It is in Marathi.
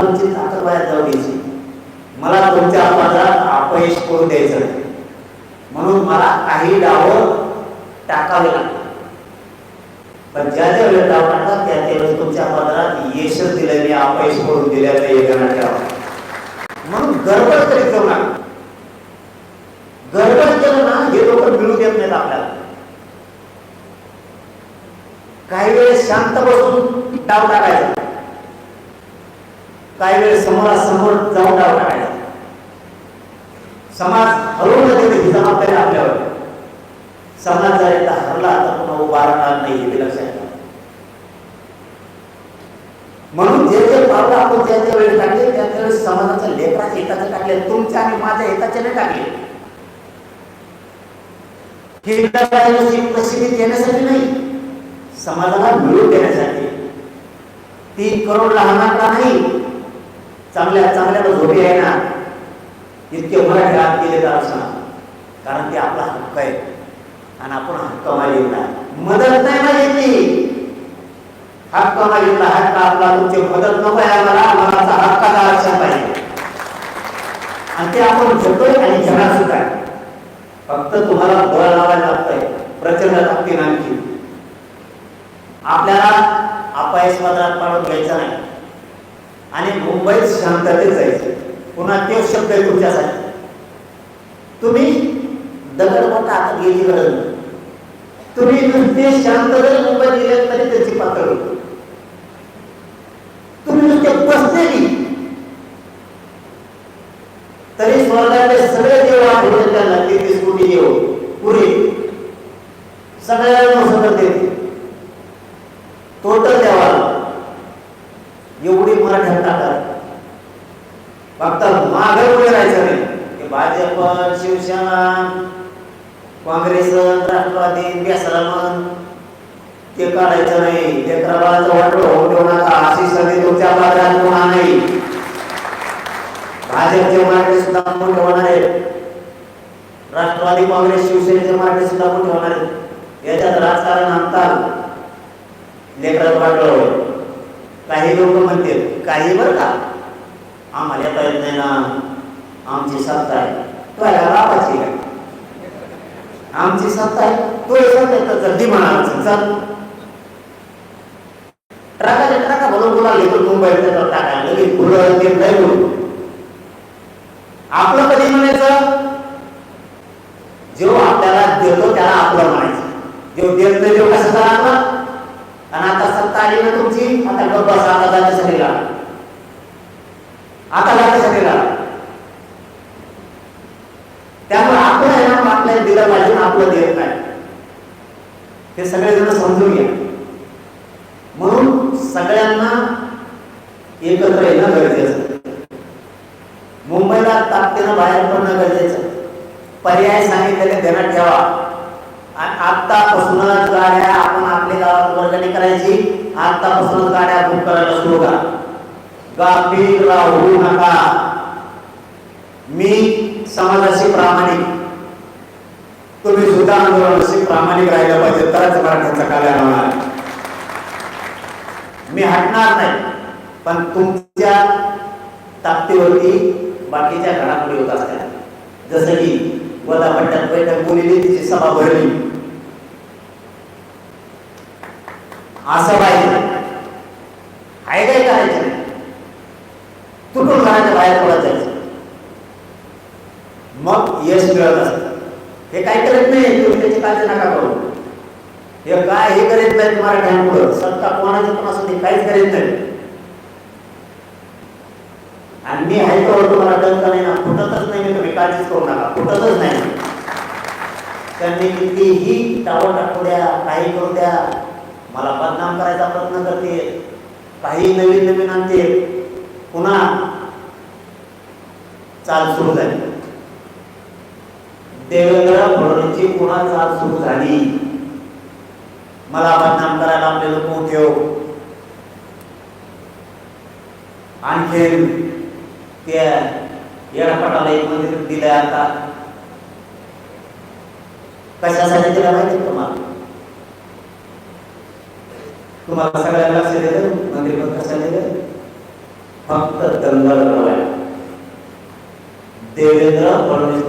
तुमची ताकद बाहेर जाऊ द्यायची. मला तुमच्या बाजारात अपयश करू द्यायचं नाही. म्हणून मला काही डावं टाकावे लागतात. पण ज्या ज्या वेळेला डाव टाकतात त्या त्यावेळेस तुमच्या बाजारात यशच दिलं मी अपयश करून दिलं नाही ठेवा. म्हणून गडबड करीत जाऊ नका. गडबड केलं ना हे लोक मिळू देत नाहीत आपल्याला. काही वेळेस शांत बसून डाव टाकायचा. काही वेळेस समोरासमोर जाऊन डाव टाकायचा. समाज हरवून देते ही जबाबदारी आपल्यावर. समाज जर एकदा हरला तर पुन्हा उभा राहणार नाही हे लक्षात ठेवा. म्हणून जे जे पावलं आपण ज्या ज्या वेळी टाकले त्या त्यावेळेस समाजाच्या लेकराच्या हिताचे टाकले तुमच्या आणि माझ्या हिताचे नाही टाकले. प्रसिद्धी देण्यासाठी नाही समाजाला मिळवून देण्यासाठी. तीन करोड लहानांना नाही चांगल्या चांगल्या झोपी आहे ना. इतके मराठी हात केले जात असणार. कारण ते आपला हक्क आहे. आणि आपण हक्क मागितला मदत नाही मागितली. हक्क मागितला हक्क आपला. तुमची मदत नको आहे आम्हाला. मला हक्काचा आरक्षण पाहिजे. आणि ते आपण घेतोय आणि घेणार सुद्धा फक्त तुम्हाला बळ लावायला लागतंय. प्रचंड लागते आणखी. आपल्याला अपयश पदरात पाडून घ्यायचा नाही. आणि मुंबईत शांततेत जायचे. पुन्हा तेच शब्द आहे तुमच्यासाठी. तुम्ही दगड मोठा हातात गेली गरज तुम्ही नुसते शांत जर मुंबईत गेले तरी त्याची पातळ होती. तुम्ही नुसते बसलेली तरी स्वर्गातले सगळे देव आठवले त्यांना तेहतीस कोटी देव? पुरे. सगळ्यांना सगळं देते टोटल देवाला एवढी मराठ्यात टाकतात. फक्त मागे पुढे राहायचं नाही. भाजप शिवसेना काँग्रेस राष्ट्रवादी बेसरामन ते काढायचं नाही. लेकराबाळाचं वाटलं होऊ देऊ नका. अशी सगळी तुमच्या बाजारात होणार नाही. भाजपचे मराठे सुद्धा आपण ठेवणार आहेत. राष्ट्रवादी काँग्रेस शिवसेनेचे मराठे सुद्धा आपण ठेवणार आहेत. याच्यात राजकारण आणतात लेकरात वाटलं काही लोक म्हणते काही बरं का? आम्हाला पाहिजे नाही ना. आमची सत्ता आहे. तो आहे बापाची आहे आमची सत्ता आहे. तो हे सत्ता तर जल्दी म्हणा चल. ट्रकाने ट्रका भरून बोला तो मुंबईत त्याचा टाका. लगेच पुढं ते नाही आपलं कधी म्हणायचं? जो आपल्याला देतो त्याला आपलं म्हणायचं. जेव्हा देत नाही देव कसं करावं आणि आता ना तुमची आता गप बसा आता जाते सगळीला आता जाते सगळीला त्यामुळे आपण आहे ना आपल्याला दिलं पाहिजे आपलं देत नाही. हे सगळेजण समजून घ्या. म्हणून सगळ्यांना एकत्र येणं गरजेचं मुंबईला ताकदीनं बाहेर पडणं गरजेचं पर्याय सांगितलेले ध्यानात ठेवा. आणि आत्तापासूनच गाड्या आपण आपल्या गावात वर्गणी करायची. आतापासून गाड्या बुक करायला सुरू करा. गाफील राहू नका. मी समाजाशी प्रामाणिक. तुम्ही सुद्धा आंदोलनाशी प्रामाणिक राहिलं पाहिजे तरच मराठ्यांचा कल्याण होणार मी हटणार नाही पण तुमच्या ताकदीवरती बाकीच्या घडामोडी होत असतात. जसं की वदापट्ट्यात बैठक बोलली तिची सभा भरली. असं पाहिजे आहे काय करायचं नाही तुटून घराच्या बाहेर पडत जायचं. मग यश मिळत असत. हे काय करत नाही तुम्ही त्याची काळजी नका करू. हे काय हे करीत नाहीत मराठ्यांपुढं सत्ता कोणाचं पण असं ते काहीच करीत नाही. आणि मी आहे तो तुम्हाला डंक नाही ना फुटतच नाही मी तुम्ही काळजीच करू नका. फुटतच नाही. त्यांनी कितीही टावर टाकू द्या काही करू द्या मला बदनाम करायचा प्रयत्न करते. काही नवीन नवीन आणते. पुन्हा चाल सुरू झाली. देवेंद्र फडणवीसची पुन्हा चाल सुरू झाली. मला बदनाम करायला आपले लोक उठव आणखीन त्या येडापटाला एक मंदिर दिलंय आता. कशासाठी दिलं माहिती तुम्हाला? तुम्हाला सगळ्यांना लक्ष दिलं मंदिर पण कशाला दिलं फक्त दंगल करायला देवेंद्र फडणवीस